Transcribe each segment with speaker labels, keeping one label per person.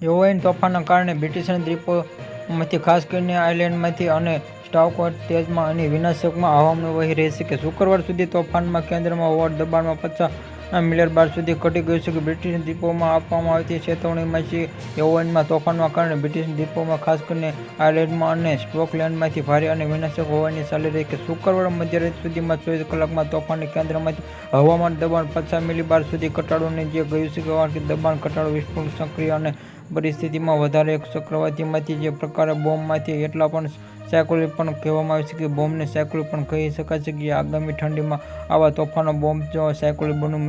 Speaker 1: હવાઈન તોફાનના કારણે બ્રિટિશન દ્વીપોમાંથી ખાસ કરીને આઇલેન્ડમાંથી અને સ્ટાવકોટ તેજમાં અને વિનાશકમાં હવામાન વહી રહેશે કે શુક્રવાર સુધી તોફાનમાં કેન્દ્રમાં હોવા દબાણમાં પચાસ મિલિયન બાર સુધી ઘટી ગયું છે કે બ્રિટિશ દ્વીપોમાં આપવામાં આવતી ચેતવણીમાં છે. હવાઈનમાં તોફાનના કારણે બ્રિટિશ દ્વીપોમાં ખાસ કરીને આયર્લેન્ડમાં અને સ્કોટલેન્ડમાંથી ભારે અને વિનાશક હોવાની ચાલી રહી કે શુક્રવાર મધ્યરાત સુધીમાં ચોવીસ કલાકમાં તોફાનની કેન્દ્રમાંથી હવામાન દબાણ પચાસ મિલીબાર સુધી ઘટાડોને જે ગયું છે કે દબાણ ઘટાડો વિસ્ફોટ સક્રિય અને પરિસ્થિતિમાં વધારે એક ચક્રવાતીમાંથી જે પ્રકારે બોમ્બમાંથી એટલા પણ સાયક્લોન પણ કહેવામાં આવે છે કે બોમ્બને સાયક્લોન પણ કહી શકાય છે કે આગામી ઠંડીમાં આવા તોફાનો બોમ્બ જો સાયક્લોન બનવું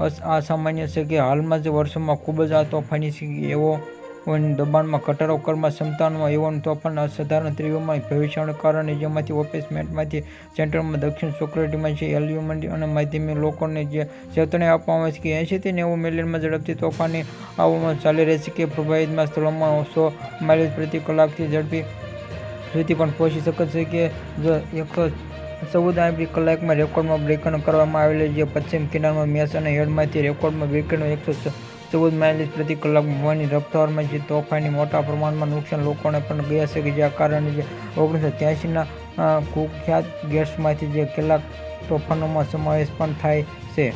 Speaker 1: અસામાન્ય છે કે હાલમાં જ વર્ષોમાં ખૂબ જ આ તોફાની છે એવો દબાણમાં ઘટાડો કરવા ક્ષમતાનો એવો તોફાન અસાધારણ તીવ્રમાં ભવિષ્યવાણી કારણે જેમાંથી ઓફિસમેન્ટમાંથી સેન્ટરમાં દક્ષિણ સોક્રેટીમાં છે એલ્યુમની અને માધ્યમિક લોકોને જે ચેતવણી આપવામાં આવે છે કે એંશીથી નેવું મિલિયનમાં ઝડપથી તોફાની આવવામાં ચાલી રહેશે કે પ્રભાવિતમાં સ્થળોમાં સો માઇલ પ્રતિ કલાકથી ઝડપી સુધી પણ પહોંચી શકે છે કે જો એકસો ચૌદ આઈબી કલાકમાં રેકોર્ડમાં બ્રેકન કરવામાં આવેલી જે પશ્ચિમ કિનારમાં મેસ અને હેડમાંથી રેકોર્ડમાં બ્રેકન એકસો ચૌદ માઇલીસ પ્રતિ કલાક હોવાની રફતારમાં જે તોફાની મોટા પ્રમાણમાં નુકસાન લોકોને પણ ગયા છે કે જેના કારણે જે ઓગણીસો ત્યાસીના કુખ્યાત ગેસમાંથી જે કેટલાક તોફાનોમાં સમાવેશ પણ થાય છે.